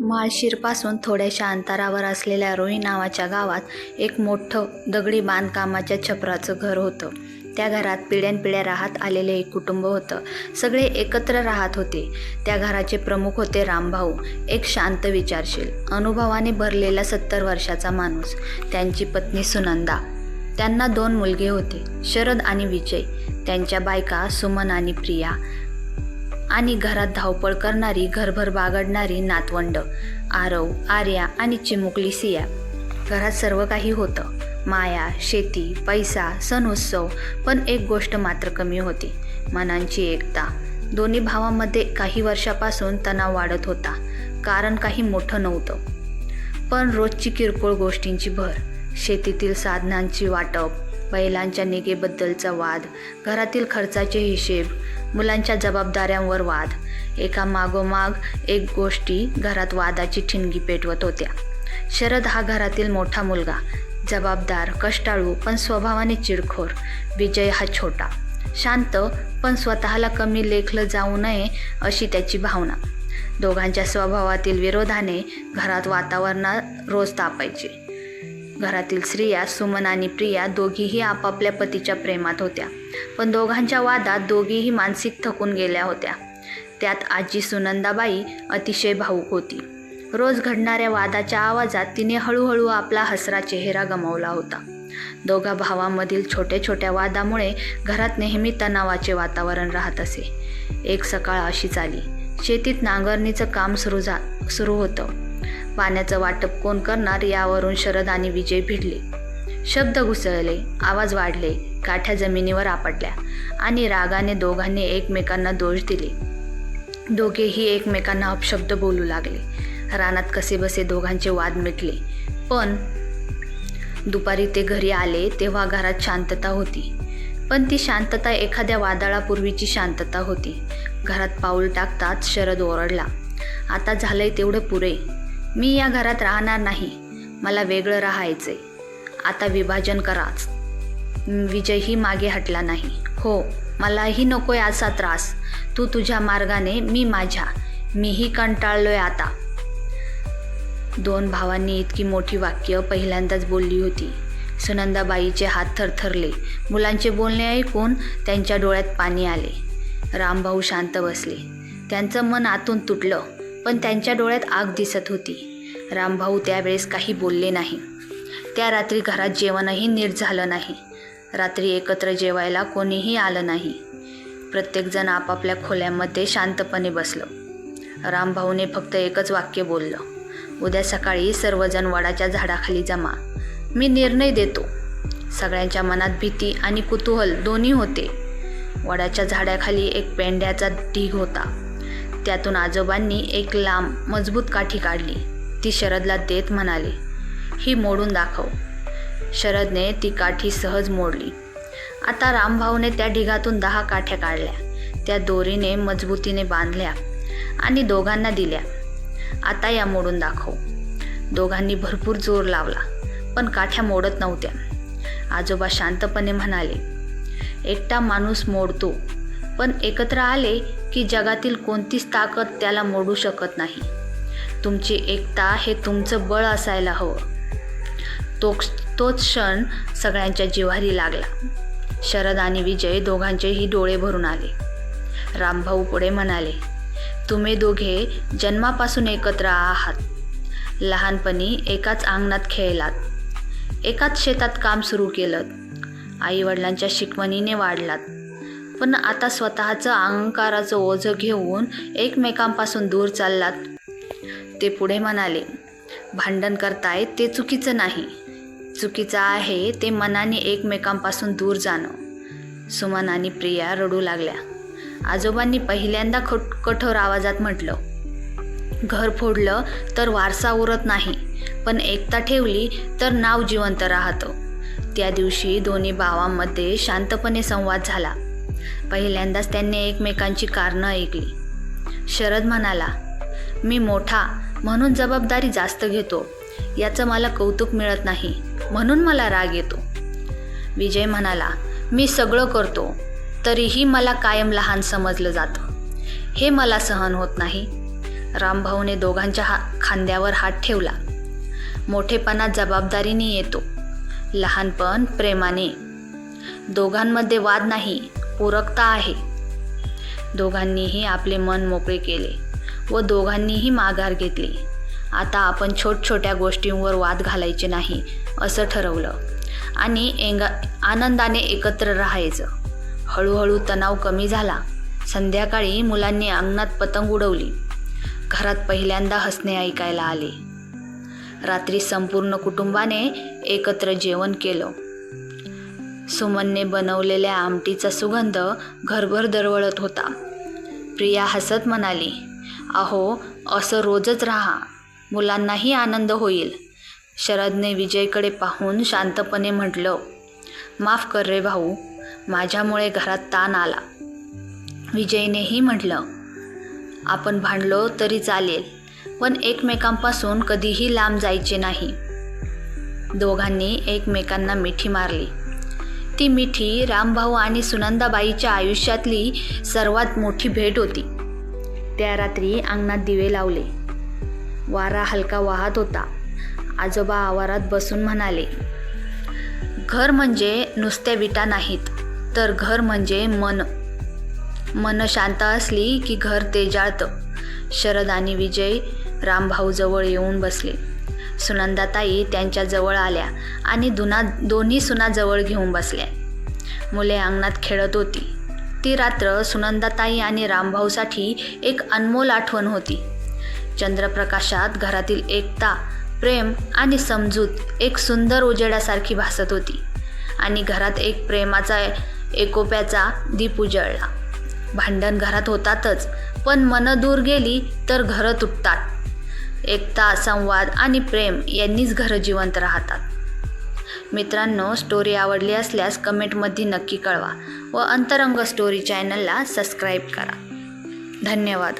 माळशिरपासून थोड्याशा अंतरावर असलेल्या रोही नावाच्या गावात एक मोठं दगडी बांधकामाच्या छपराचं घर होतं. त्या घरात पिढ्यानपिढ्या राहत आलेले एक कुटुंब होतं. सगळे एकत्र राहत होते. त्या घराचे प्रमुख होते रामभाऊ एक शांत विचारशील अनुभवाने भरलेला सत्तर वर्षाचा माणूस. त्यांची पत्नी सुनंदा. त्यांना दोन मुलगे होते शरद आणि विजय. त्यांच्या बायका सुमन आणि प्रिया. आणि घरात धावपळ करणारी घरभर बागडणारी नातवंड आरव आर्या आणि चिमुकली सिया. घरात सर्व काही होतं. माया शेती पैसा सण उत्सव पण एक गोष्ट मात्र कमी होती. मनांची एकता. दोन्ही भावांमध्ये काही वर्षापासून तणाव वाढत होता. कारण काही मोठं नव्हतं. पण रोजची किरकोळ गोष्टींची भर शेतीतील साधनांची वाटप बैलांच्या निगेबद्दलचा वाद घरातील खर्चाचे हिशेब मुलांच्या जबाबदाऱ्यांवर वाद. एका मागोमाग एक गोष्टी घरात वादाची ठिणगी पेटवत होत्या. शरद हा घरातील मोठा मुलगा. जबाबदार कष्टाळू पण स्वभावाने चिडखोर. विजय हा छोटा. शांत पण स्वतःला कमी लेखलं जाऊ नये अशी त्याची भावना. दोघांच्या स्वभावातील विरोधाने घरात वातावरणात रोज तापायचे. घरातील स्त्रिया सुमन आणि प्रिया दोघीही आपापल्या पतीच्या प्रेमात होत्या. पण दोघांच्या वादात दोघीही मानसिक थकून गेल्या होत्या. त्यात आजी सुनंदाबाई अतिशय भावूक होती. रोज घडणाऱ्या वादाच्या आवाजात तिने हळूहळू आपला हसरा चेहरा गमावला होता. दोघा भावामधील छोट्या छोट्या वादामुळे घरात नेहमी तणावाचे वातावरण राहत असे. एक सकाळ अशीच आली. शेतीत नांगरणीचं काम सुरू झा सुरू होतं. पाण्याचं वाटप कोण करणार यावरून शरद आणि विजय भिडले. शब्द घुसळले आवाज वाढले काठ्या जमिनीवर आपटल्या आणि रागाने दोघांनी एकमेकांना दोष दिले. दोघेही एकमेकांना अपशब्द बोलू लागले. रानात कसेबसे दोघांचे वाद मिटले. पण दुपारी ते घरी आले तेव्हा घरात शांतता होती. पण ती शांतता एखाद्या वादळापूर्वीची शांतता होती. घरात पाऊल टाकताच शरद ओरडला आता झालंय तेवढं पुरे. मी या घरात राहणार नाही. मला वेगळं राहायचंय. आता विभाजन कराच विजयही मागे हटला नाही. हो मलाही नकोय असा त्रास. तू तुझ्या मार्गाने मी माझ्या. मीही कंटाळलोय आता. दोन भावांनी इतकी मोठी वाक्य पहिल्यांदाच बोलली होती. सुनंदाबाईचे हात थरथरले. मुलांचे बोलणे ऐकून त्यांच्या डोळ्यात पाणी आले. रामभाऊ शांत बसले. त्यांचं मन आतून तुटलं पण त्यांच्या डोळ्यात आग दिसत होती. रामभाऊ त्यावेळेस काही बोलले नाही. त्या रात्री घरात जेवणही नीट झालं नाही. रात्री एकत्र जेवायला कोणीही आलं नाही. प्रत्येकजण आपापल्या खोल्यांमध्ये शांतपणे बसलं. रामभाऊने फक्त एकच वाक्य बोललं. उद्या सकाळी सर्वजण वडाच्या झाडाखाली जमा. मी निर्णय देतो. सगळ्यांच्या मनात भीती आणि कुतूहल दोन्ही होते. वडाच्या झाडाखाली एक पेंड्याचा ढीग होता. त्यातून आजोबांनी एक लांब मजबूत काठी काढली. ती शरदला देत म्हणाले ही मोडून दाखव. शरदने ती काठी सहज मोडली. आता रामभाऊने त्या ढिगातून दहा काठ्या काढल्या. त्या दोरीने मजबूतीने बांधल्या आणि दोघांना दिल्या. आता या मोडून दाखव. दोघांनी भरपूर जोर लावला पण काठ्या मोडत नव्हत्या. आजोबा शांतपणे म्हणाले एकटा माणूस मोडतो पण एकत्र आले की जगातील कोणतीच ताकद त्याला मोडू शकत नाही. तुमची एकता हे तुमचं बळ असायला हवं. तो तोच क्षण सगळ्यांच्या जिव्हारी लागला. शरद आणि विजय दोघांचेही डोळे भरून आले. रामभाऊ पुढे म्हणाले तुम्ही दोघे जन्मापासून एकत्र आहात. लहानपणी एकाच अंगणात खेळलात. एकाच शेतात काम सुरू केलं आईवडिलांच्या शिकवणीने वाढलात. पण आता स्वतःचं अहंकाराचं ओझं घेऊन एकमेकांपासून दूर चाललात. ते पुढे म्हणाले भांडण करताय ते चुकीचं नाही. चुकीचं आहे ते मनाने एकमेकांपासून दूर जाणं. सुमन आणि प्रिया रडू लागल्या. आजोबांनी पहिल्यांदा ख कठोर आवाजात म्हटलं घर फोडलं तर वारसा उरत नाही पण एकता ठेवली तर नाव जिवंत राहतं. त्या दिवशी दोन्ही भावांमध्ये शांतपणे संवाद झाला. पहिल्यांदाच त्यांनी एकमेकांची कारणं ऐकली. शरद म्हणाला मी मोठा म्हणून जबाबदारी जास्त घेतो. याचं मला कौतुक मिळत नाही. म्हणून मला राग येतो. विजय म्हणाला मी सगळं करतो. तरीही मला कायम लहान समजलं जातं. हे मला सहन होत नाही. रामभाऊने दोघांच्या हा खांद्यावर हात ठेवला. मोठेपणा जबाबदारीने येतो. लहानपण प्रेमाने. दोघांमध्ये वाद नाही पूरकता आहे. दोघांनीही आपले मन मोकळे केले व दोघांनीही माघार घेतली. आता आपण छोट छोट्या गोष्टींवर वाद घालायचे नाही असं ठरवलं. आणि एंगा आनंदाने एकत्र राहायचं. हळूहळू तणाव कमी झाला. संध्याकाळी मुलांनी अंगणात पतंग उडवली. घरात पहिल्यांदा हसणे ऐकायला आले. रात्री संपूर्ण कुटुंबाने एकत्र जेवण केलं. सुमनने बनवलेल्या आमटीचा सुगंध घरभर दरवळत होता. प्रिया हसत म्हणाली अहो असं रोजच राहा. मुलांनाही आनंद होईल. शरदने विजयकडे पाहून शांतपणे म्हटलं माफ कर रे भाऊ माझ्यामुळे घरात ताण आला. विजयनेही म्हटलं आपण भांडलो तरी चालेल पण एकमेकांपासून कधीही लांब जायचे नाही. दोघांनी एकमेकांना मिठी मारली. ती मिठी रामभाऊ आणि सुनंदाबाईच्या आयुष्यातली सर्वात मोठी भेट होती. त्या रात्री अंगणात दिवे लावले. वारा हलका वाहत होता. आजोबा आवारात बसून म्हणाले घर म्हणजे नुसत्या विटा नाहीत तर घर म्हणजे मन. मन शांत असली की घर तेजाळतं शरद आणि विजय रामभाऊजवळ येऊन बसले. सुनंदाताई त्यांच्याजवळ आल्या आणि दुना दोन्ही सुनाजवळ घेऊन बसल्या. मुले अंगणात खेळत होती. ती रात्र सुनंदाताई आणि रामभाऊसाठी एक अनमोल आठवण होती. चंद्रप्रकाशात घरातील एकता प्रेम आणि समजूत एक सुंदर उजेडासारखी भासत होती. आणि घरात एक प्रेमाचा एकोप्याचा दीप उजळला. भांडण घरात होतातच पण मनं दूर गेली तर घरं तुटतात. एकता संवाद आणि प्रेम यांनीच घरं जिवंत राहतात. मित्रांनो स्टोरी आवडली असल्यास कमेंटमध्ये नक्की कळवा व अंतरंग स्टोरी चॅनलला सबस्क्राईब करा. धन्यवाद.